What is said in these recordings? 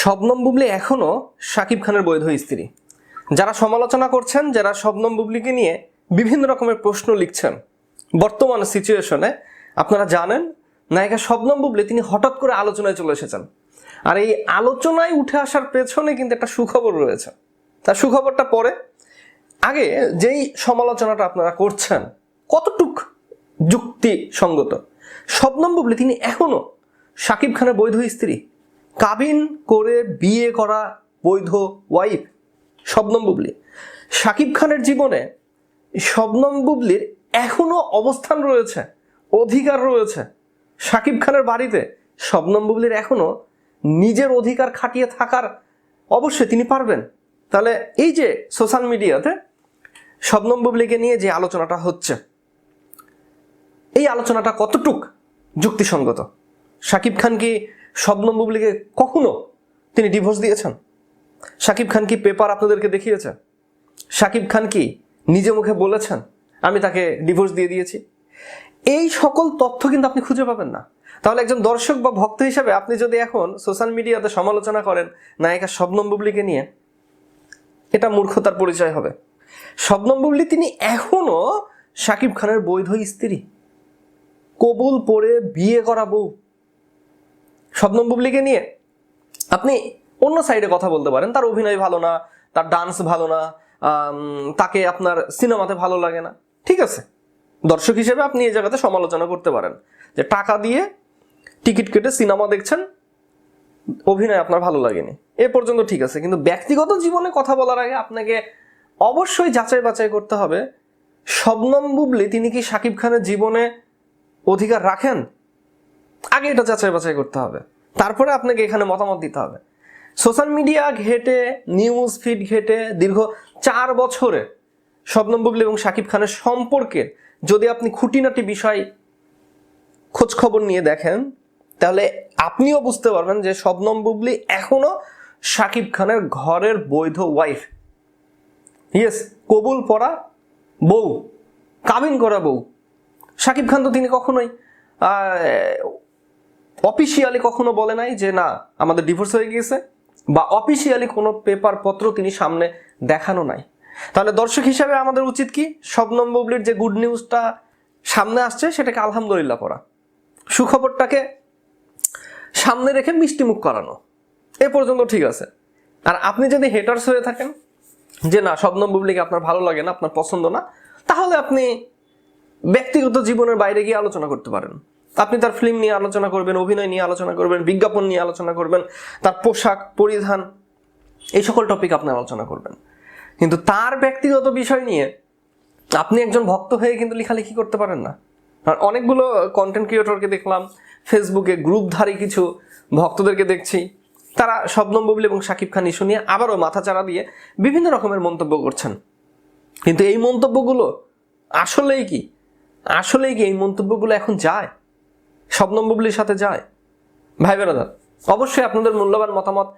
শবনম বুবলি এখনও শাকিব খানের বৈধ স্ত্রী। যারা সমালোচনা করছেন, যারা শবনম বুবলিকে নিয়ে বিভিন্ন রকমের প্রশ্ন লিখছেন, বর্তমান সিচুয়েশনে আপনারা জানেন, নায়িকা শবনম বুবলি তিনি হঠাৎ করে আলোচনায় চলে এসেছেন। আর এই আলোচনায় উঠে আসার পেছনে কিন্তু একটা সুখবর রয়েছে। তার সুখবরটা পরে। আগে যেই সমালোচনাটা আপনারা করছেন, কতটুক যুক্তিসঙ্গত, শবনম বুবলি তিনি এখনও শাকিব খানের বৈধ স্ত্রী? কাবিন করে বিয়ে করা বৈধ ওয়াইফ শবনম বুবলি। শাকিব খানের জীবনে শবনম বুবলির এখনও অবস্থান রয়েছে, অধিকার রয়েছে। শাকিব খানের বাড়িতে শবনম বুবলির এখনও নিজের অধিকার খাটিয়ে থাকার অবশ্যই তিনি পারবেন। তাহলে এই যে সোশ্যাল মিডিয়াতে শবনম বুবলিকে নিয়ে যে আলোচনাটা হচ্ছে, এই আলোচনাটা কতটুক যুক্তিসঙ্গত? শাকিব খান কি শবনম বুবলিকে কখনো তিনি ডিভোর্স দিয়েছেন? শাকিব খান কি পেপার আপনাদেরকে দেখিয়েছে? শাকিব খান কি নিজে মুখে বলেছেন, আমি তাকে ডিভোর্স দিয়ে দিয়েছি? এই সকল তথ্য কিন্তু আপনি খুঁজে পাবেন না। তাহলে একজন দর্শক বা ভক্ত হিসাবে আপনি যদি এখন সোশ্যাল মিডিয়াতে সমালোচনা করেন নায়িকা শবনম বুবলিকে নিয়ে, এটা মূর্খতার পরিচয় হবে। শবনম বুবলি তিনি এখনও শাকিব খানের বৈধ স্ত্রী। কবুল পড়ে বিয়ে করা বউ। শবনম বুবলিকে নিয়ে আপনি অন্য সাইডে কথা বলতে পারেন। তার অভিনয় ভালো না, তার ডান্স ভালো না তাকে আপনার সিনেমাতে ভালো লাগে না। ঠিক আছে? দর্শক হিসেবে আপনি এই জায়গাতে সমালোচনা করতে পারেন যে টাকা দিয়ে টিকিট কেটে সিনেমা দেখছেন, অভিনয় আপনার ভালো লাগেনি। এ পর্যন্ত ঠিক আছে। কিন্তু ব্যক্তিগত জীবনে কথা বলার আগে আপনাকে অবশ্যই যাচাই বাছাই করতে হবে, শবনম বুবলি তিনি কি শাকিব খানের জীবনে অধিকার রাখেন? আগে এটা যাচাই বাছাই করতে হবে। তারপরে আপনাকে এখানে মতামত দিতে হবে। সোশ্যাল মিডিয়া ঘেটে নিউজ ফিড ঘেটে দীর্ঘ চার বছরে শবনম বুবলি এবং শাকিব খানের সম্পর্কের যদি আপনি খুঁটিনাটি বিষয় খোঁজ খবর নিয়ে দেখেন, তাহলে আপনিও বুঝতে পারবেন যে শবনম বুবলি এখনও শাকিব খানের ঘরের বৈধ ওয়াইফ ইয়েস কবুল পড়া বউ কাবিন করা বউ। শাকিব খান তো তিনি কখনোই অফিসিয়ালি কখনো বলে নাই যে না, আমাদের ডিভোর্স হয়ে গিয়েছে, বা অফিসিয়ালি কোনো পেপার পত্র তিনি সামনে দেখানো নাই। তাহলে দর্শক হিসাবে আমাদের উচিত কি? শবনম বুবলির যে গুড নিউজটা সামনে আসছে, সেটাকে আলহামদুলিল্লাহ করা সুখবরটাকে সামনে রেখে মিষ্টি মুখ করানো। এ পর্যন্ত ঠিক আছে। আর আপনি যদি হেটার্স হয়ে থাকেন, যে না, শবনম বুবলিকে আপনার ভালো লাগে না, আপনার পছন্দ না, তাহলে আপনি ব্যক্তিগত জীবনের বাইরে গিয়ে আলোচনা করতে পারেন। আপনি তার ফিল্ম নিয়ে আলোচনা করবেন, অভিনয় নিয়ে আলোচনা করবেন, বিজ্ঞাপন নিয়ে আলোচনা করবেন, তার পোশাক, পরিধান, এই সকল টপিক আপনি আলোচনা করবেন। কিন্তু তার ব্যক্তিগত বিষয় নিয়ে আপনি একজন ভক্ত হয়ে কিন্তু লেখালেখি করতে পারেন না। আর অনেকগুলো কন্টেন্ট ক্রিয়েটরকে দেখলাম ফেসবুকে গ্রুপধারী কিছু ভক্তদেরকে দেখছি, তারা শবনম বুবলি এবং শাকিব খান ইস্যু নিয়ে আবারও মাথাচাড়া দিয়ে বিভিন্ন রকমের মন্তব্য করছেন। কিন্তু এই মন্তব্যগুলো আসলেই কি? আসলেই কি এই মন্তব্যগুলো এখন যায়? শবনম বুবলির সাথে যায়। ভাই বেরাদার, অবশ্যই আপনাদের মূল্যবান মতামত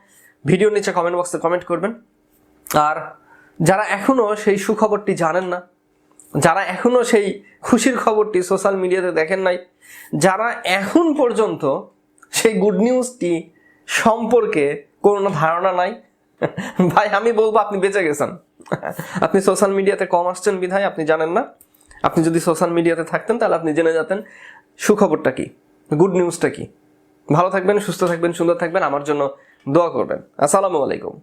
ভিডিও নিচে কমেন্ট বক্সে কমেন্ট করবেন। আর যারা এখনও সেই সুখবরটি জানেন না, যারা এখনও সেই খুশির খবরটি সোশ্যাল মিডিয়াতে দেখেন নাই, যারা এখন পর্যন্ত সেই গুড নিউজটি সম্পর্কে কোনো ধারণা নাই, ভাই আমি বলব আপনি বেঁচে গেছেন। আপনি সোশ্যাল মিডিয়াতে কম আসছেন বিধায়, আপনি জানেন না। আপনি যদি সোশ্যাল মিডিয়াতে থাকতেন তাহলে আপনি জেনে যেতেন সুখবরটা কি। গুড নিউজটা কি? ভালো থাকবেন, সুস্থ থাকবেন, সুন্দর থাকবেন, আমার জন্য দোয়া করবেন। আসসালামু আলাইকুম।